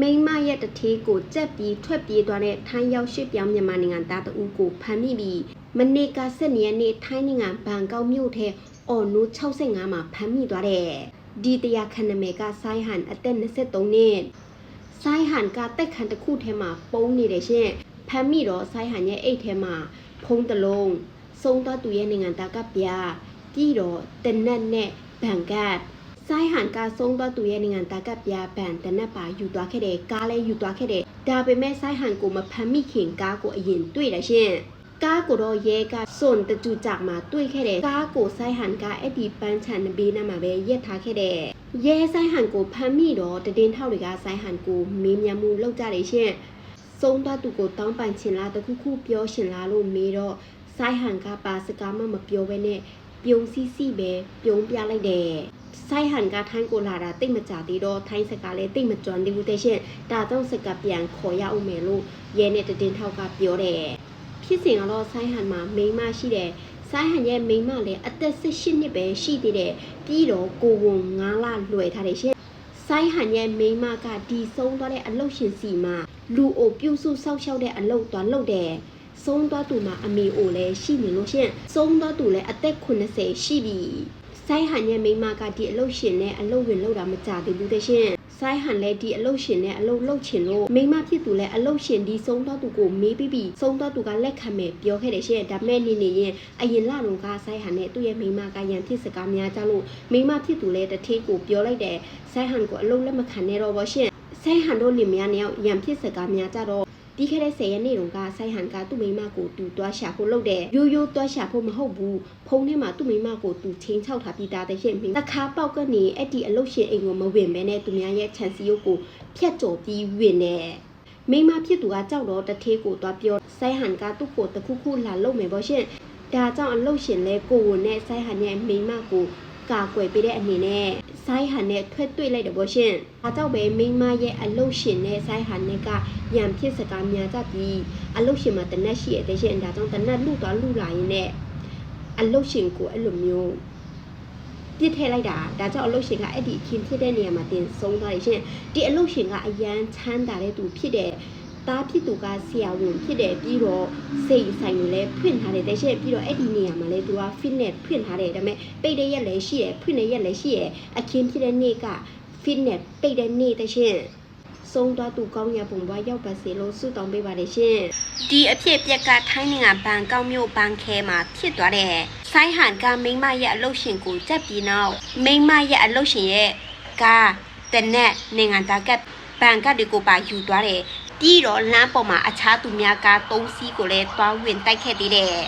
မိန်းမရဲ့တထေးကိုကြက်ပြီးထွက်ပြေးသွားတဲ့ထိုင်းရောက်ရှိပြောင်းမြန်မာနိုင်ငံသားတဦးကိုဖမ်းမိပြီးမနေ့က7ရက်နေ့ထိုင်းနိုင်ငံဘန်ကောက်မြို့ထဲအော်နို65မှာဖမ်းမိသွားတဲ့ဒီတရာခဏမေကဆိုင်းဟန်အသက်23နှစ်ဆိုင်းဟန်ကတက်ခန်တစ်ခုထဲမှာပုံနေတယ်ရှင်ဖမ်းမိတော့ဆိုင်းဟန်ရဲ့အိတ်ထဲမှာဖုံးတစ်လုံးစုံသွားသူရဲ့နိုင်ငံသားကပြပြီးတော့တနက်နဲ့ဘန်ကတ် ဆိုင်ဟန်ကဆုံးသွားသူရဲ့နိုင်ငံသားကပြဘန်တနက်ပါယူသွားခဲ့တယ်ကားလည်းယူသွားခဲ့တယ်ဒါပေမဲ့ဆိုင်ဟန်ကိုမဖမ်းမိခင်ကားကိုအရင်တွေ့တယ်ရှင်ကားကိုတော့ရဲကစွန်တကျူကြမှာတွေ့ခဲ့တယ်ကားကိုဆိုင်ဟန်ကအဲ့ဒီပန်းချန်ဘေးနားမှာပဲရက်ထားခဲ့တယ်ရဲဆိုင်ဟန်ကိုဖမ်းမိတော့တည်င်းထောက်တွေကဆိုင်ဟန်ကိုမေးမြန်းမှုလုပ်ကြတယ်ရှင်ဆုံးသွားသူကိုတောင်းပန်ချင်လားတခုခုပြောရှင်လားလို့မေးတော့ဆိုင်ဟန်ကပါစကားမှမပြောဘဲနဲ့ ပြုံးစီစီပဲပြုံးပြလိုက်တယ်ဆိုင်ဟန်ကထိုင်းကိုလာတာတိတ်မကြသေးတော့ထိုင်းစကားလည်းတိတ်မကြွသေးဘူးတဲ့ရှင်ဒါကြောင့်စကားပြန်ခေါ်ရအောင်မယ်လို့ရဲနဲ့တည်င်းထောက်ကပြောတယ်ဖြစ်စဉ်ကတော့ဆိုင်ဟန်မှာမိန်းမရှိတယ်ဆိုင်ဟန်ရဲ့မိန်းမလည်းအသက်18နှစ်ပဲရှိသေးတယ်ပြီးတော့ကိုဝန်9လလွယ်ထားတယ်ရှင်ဆိုင်ဟန်ရဲ့မိန်းမကဒီဆုံးသွားတဲ့အလုတ်ရှင်စီမှာလူအိုပြုစုဆောက်ရှောက်တဲ့အလုတ်သွားလုပ်တယ် ဆုံးသွားသူမှာအမေအိုလည်းရှိနေလို့ရှင်ဆုံးသွားသူလည်းအသက်80ရှိပြီဆိုင်ဟန်ရဲ့မိန်းမကဒီအလုတ်ရှင်နဲ့အလုတ်ဝင်လောက်တာမကြသေးဘူးတဲ့ရှင်ဆိုင်ဟန်လည်းဒီအလုတ်ရှင်နဲ့အလုတ်လုတ်ချင်လို့မိန်းမဖြစ်သူလည်းအလုတ်ရှင်ဒီဆုံးတော့သူကိုမေးပြီးပြီးဆုံးတော့သူကလက်ခံမယ်ပြောခဲ့တယ်ရှင်ဒါပေမဲ့နေနေရင်အရင်လတော့ကဆိုင်ဟန်နဲ့သူ့ရဲ့မိန်းမကရန်ဖြစ်စကားများကြလို့မိန်းမဖြစ်သူလည်းတထေးကိုပြောလိုက်တယ်ဆိုင်ဟန်ကိုအလုတ်လက်မခံနဲ့တော့ဗောရှင်ဆိုင်ဟန်တို့နေမယားနှစ်ယောက်ရန်ဖြစ်စကားများကြတော့ ပြီးခဲ့တဲ့10ရက်နေ့တုန်းကဆိုင်ဟန်ကသူ့မိန်းမကိုတူတွားရှာဖို့လုပ်တယ်ရိုးရိုးတွားရှာဖို့မဟုတ်ဘူးဖုန်းထဲမှာသူ့မိန်းမကိုတူချင်းချောက်ထားပြီးသားတဲ့ရှင်တခါပေါက်ကနေအဲ့ဒီအလုတ်ရှင်အိမ်ကိုမဝင်ဘဲနဲ့သူများရဲ့ခြံစည်းရုပ်ကိုဖျက်ကျော်ပြီးဝင်တယ်မိန်းမဖြစ်သူကကြောက်တော့တထေးကိုတွားပြောဆိုင်ဟန်ကသူ့ကိုတခုခုလာလုပ်မယ်ပေါ့ရှင်ဒါကြောင့်အလုတ်ရှင်လဲကိုဝန်နဲ့ဆိုင်ဟန်ရဲ့မိန်းမကိုကာကွယ်ပေးတဲ့အနေနဲ့ ဆိုင်ဟန်နဲ့ထွက်တွေ့လိုက်တယ်ပေါ့ရှင်။ဒါကြောင့်ပဲမိန်းမရဲ့အလုတ်ရှင်နဲ့ဆိုင်ဟန်နဲ့ကရံဖြစ်စကားများကြပြီးအလုတ်ရှင်မှာတနက်ရှိရတဲ့ရှင်ဒါကြောင့်တနက်လူသွားလူလာရင်နဲ့အလုတ်ရှင်ကိုအဲ့လိုမျိုးပြစ်ထည့်လိုက်တာဒါကြောင့်အလုတ်ရှင်ကအဲ့ဒီအခင်းဖြစ်တဲ့နေရာမှာတင်ဆုံးသွားတယ်ရှင်ဒီအလုတ်ရှင်ကအရန်ချမ်းသာတဲ့သူဖြစ်တဲ့ သားဖြစ်သူကဆရာဝန်ဖြစ်တယ်ပြီးတော့စိတ်ဆိုင်ကိုလည်းဖွင့်ထားတယ်တဲ့ရှင်ပြီးတော့အဲ့ဒီနေရာမှာလည်းသူက fitness ဖွင့်ထားတယ်ဒါပေမဲ့ပိတ်တဲ့ရက်လည်းရှိရယ်ဖွင့်တဲ့ရက်လည်းရှိရယ်အခင်းဖြစ်တဲ့နေ့က fitness ပိတ်တဲ့နေ့တဲ့ရှင်ဆုံးသွားသူကောင်းရပုံပွားရောက်ပါစေလို့ဆုတောင်းပေးပါတယ်ရှင်ဒီအဖြစ်ပြက်ကထိုင်းနိုင်ငံဘန်ကောက်မြို့ဘန်ခဲမှာဖြစ်သွားတဲ့ဆိုင်းဟန်ကမိန်းမရဲ့အလုတ်ရှင်ကိုကြက်ပြီးနောက်မိန်းမရဲ့အလုတ်ရှင်ရဲ့ကားတနက်နိုင်ငံသားကဘန်ကတ်တွေကိုပါယူသွားတယ် ပြီးတော့လမ်းပေါ်မှာအခြားသူများကား၃စီးကိုလည်းတွားဝင်တိုက်ခဲ့သေးတယ်